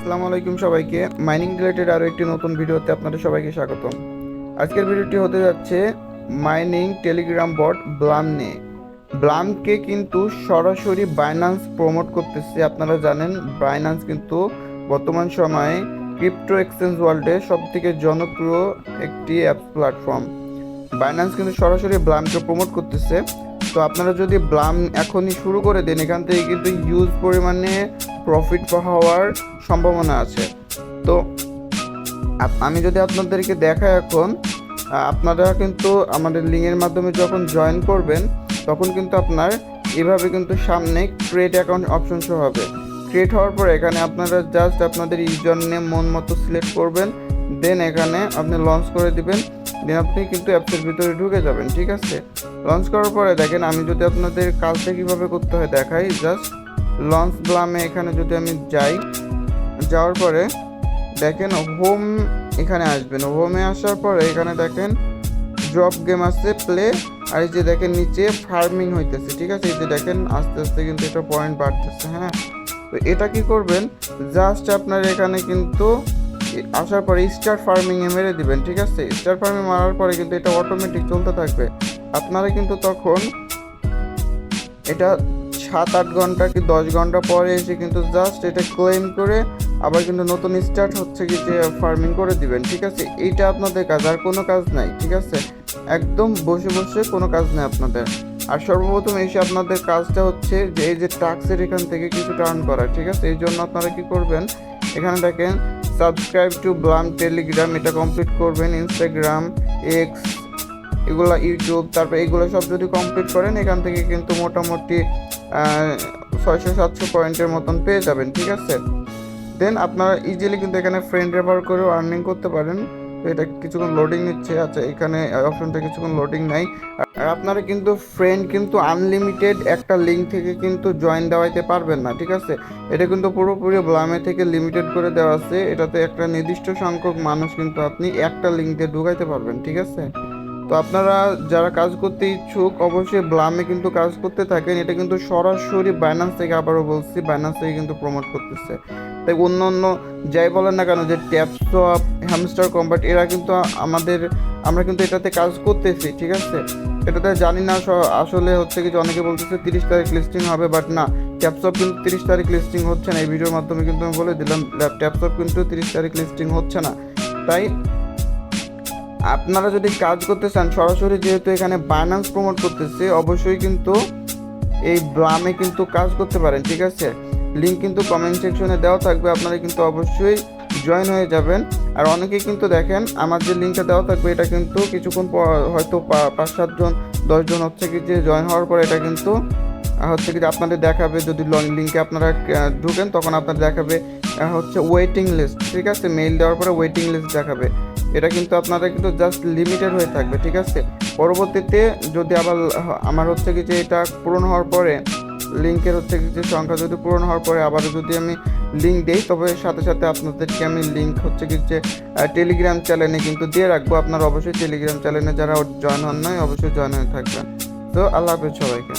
আসসালামু আলাইকুম সবাইকে। মাইনিং রিলেটেড আরও একটি নতুন ভিডিওতে আপনাদের সবাইকে স্বাগতম। আজকের ভিডিওটি হতে যাচ্ছে মাইনিং টেলিগ্রাম বট ব্লাম নিয়ে। ব্লামকে কিন্তু সরাসরি বাইন্যান্স প্রমোট করতেছে, আপনারা জানেন। বাইন্যান্স কিন্তু বর্তমান সময়ে ক্রিপ্টো এক্সচেঞ্জ ওয়ার্ল্ডে সব থেকে জনপ্রিয় একটি অ্যাপস প্ল্যাটফর্ম বাইন্যান্স কিন্তু সরাসরি ব্লামকে প্রমোট করতেছে। তো আপনারা যদি ব্লাম এখনই শুরু করে দেন, এখান থেকে কিন্তু হিউজ পরিমাণে প্রফিট হওয়ার সম্ভাবনা আছে। তো আমি যদি আপনাদেরকে দেখাই এখন আপনারা কিন্তু আমাদের লিঙ্কের মাধ্যমে যখন জয়েন করবেন, তখন কিন্তু আপনার এভাবে কিন্তু সামনে ক্রিয়েট অ্যাকাউন্ট অপশন শো হবে। ক্রিয়েট হওয়ার পর এখানে আপনারা জাস্ট আপনাদের ইউজার নেম মন মতো সিলেক্ট করবেন দেন এখানে আপনি লঞ্চ করে দিবেন দেন আপনি কিন্তু অ্যাপসের ভিতরে ঢুকে যাবেন, ঠিক আছে? লঞ্চ করার পরে দেখেন, আমি যদি আপনাদের কাজটা কীভাবে করতে হয় দেখাই জাস্ট লঞ্চ ব্লামে এখানে যদি আমি যাই যাওয়ার পরে দেখেন হোম এখানে আসবেন হোমে আসার পরে এখানে দেখেন ড্রপ গেম আছে প্লে আর এই যে দেখেন নিচে ফার্মিং হইতেছে, ঠিক আছে? এই যে দেখেন আস্তে আস্তে কিন্তু এটা পয়েন্ট বাড়তেছে হ্যাঁ? তো এটা কি করবেন? জাস্ট আপনার এখানে কিন্তু আসার পরে স্টার ফার্মিংয়ে মেরে দিবেন, ঠিক আছে? স্টার ফার্মিং মারার পরে কিন্তু এটা অটোমেটিক চলতে থাকবে। আপনারা কিন্তু তখন এটা সাত আট ঘণ্টা কি দশ ঘণ্টা পরে এসে কিন্তু জাস্ট এটা ক্লেম করে আবার কিন্তু নতুন স্টার্ট হচ্ছে কি যে ফার্মিং করে দিবেন, ঠিক আছে? এইটা আপনাদের কাজ, আর কোনো কাজ নাই, ঠিক আছে? একদম বসে বসে কোনো কাজ নেই আপনাদের। আর সর্বপ্রথম এসে আপনাদের কাজটা হচ্ছে যে, এই যে টাক্সের এখান থেকে কিছু টার্ন করা ঠিক আছে? এই জন্য আপনারা কি করবেন? এখানে দেখেন সাবস্ক্রাইব টু ব্লাম টেলিগ্রাম এটা কমপ্লিট করবেন ইনস্টাগ্রাম এক্স এগুলো ইউটিউব তারপর এগুলো সব যদি কমপ্লিট করেন, এখান থেকে কিন্তু মোটামুটি ছয়শো সাতশো পয়েন্টের মতন পেয়ে যাবেন, ঠিক আছে? দেন আপনারা ইজিলি কিন্তু এখানে ফ্রেন্ড রেফার করেও আর্নিং করতে পারেন। তো এটা কিছুক্ষণ লোডিং নিচ্ছে। আচ্ছা এখানে অপশনটা কিছুক্ষণ লোডিং নাই। আর আপনারা কিন্তু ফ্রেন্ড কিন্তু আনলিমিটেড একটা লিঙ্ক থেকে কিন্তু জয়েন দেওয়াইতে পারবেন না, ঠিক আছে? এটা কিন্তু পুরোপুরি ব্লামে থেকে লিমিটেড করে দেওয়া আছে। এটাতে একটা নির্দিষ্ট সংখ্যক মানুষ কিন্তু আপনি একটা লিঙ্ক দিয়ে ঢুকাইতে পারবেন, ঠিক আছে? তো আপনারা যারা কাজ করতে ইচ্ছুক, অবশ্যই ব্লামে কিন্তু কাজ করতে থাকেন। এটা কিন্তু সরাসরি বাইন্যান্স থেকে আবারও বলছি বাইন্যান্স থেকে কিন্তু প্রমোট করতেছে। তাই অন্য অন্য যাই বলেন না কেন, যে ট্যাপসপ হ্যামস্টার কম্বাট এরা কিন্তু আমাদের, আমরা কিন্তু এটাতে কাজ করতেছি, ঠিক আছে? এটাতে জানি না আসলে হচ্ছে কি যে অনেকে বলতেছে তিরিশ তারিখ লিস্টিং হবে বাট না ট্যাপসপ কিন্তু তিরিশ তারিখ লিস্টিং হচ্ছে না। এই ভিডিওর মাধ্যমে কিন্তু আমি বলে দিলাম ট্যাপসপ কিন্তু তিরিশ তারিখ লিস্টিং হচ্ছে না। তাই আপনারা যদি কাজ করতে চান, সরাসরি যেহেতু এখানে বাইন্যান্স প্রমোট করতেছে, অবশ্যই কিন্তু এই ব্লামে কিন্তু কাজ করতে পারেন, ঠিক আছে? লিঙ্ক কিন্তু কমেন্ট সেকশনে দেওয়া থাকবে, আপনারা কিন্তু অবশ্যই জয়েন হয়ে যাবেন। আর অনেকে কিন্তু দেখেন, আমার যে লিঙ্কটা দেওয়া থাকবে, এটা কিন্তু কিছুক্ষণ পর হয়তো পাঁচ সাতজন দশজন হচ্ছে কি যে জয়েন হওয়ার পর এটা কিন্তু হচ্ছে কি আপনাদের দেখাবে যদি লিঙ্কে আপনারা ঢুকেন, তখন আপনাদের দেখাবে হচ্ছে ওয়েটিং লিস্ট ঠিক আছে? মেইল দেওয়ার পরে ওয়েটিং লিস্ট দেখাবে। এটা কিন্তু আপনারা কিন্তু জাস্ট লিমিটেড হয়ে থাকবে, ঠিক আছে? পরবর্তীতে যদি আবার আমার হচ্ছে কি যে এটা পূরণ হওয়ার পরে লিঙ্কের হচ্ছে কিছু সংখ্যা যদি পূরণ হওয়ার পরে আবারও যদি আমি লিঙ্ক দিই, তবে সাথে সাথে আপনাদেরকে আমি লিঙ্ক হচ্ছে কি যে টেলিগ্রাম চ্যানেলে কিন্তু দিয়ে রাখব। আপনারা অবশ্যই টেলিগ্রাম চ্যানেলে যারা জয়েন হন নাই, অবশ্যই জয়েন হয়ে থাকবেন। তো আল্লাহ হাফেজ সবাইকে।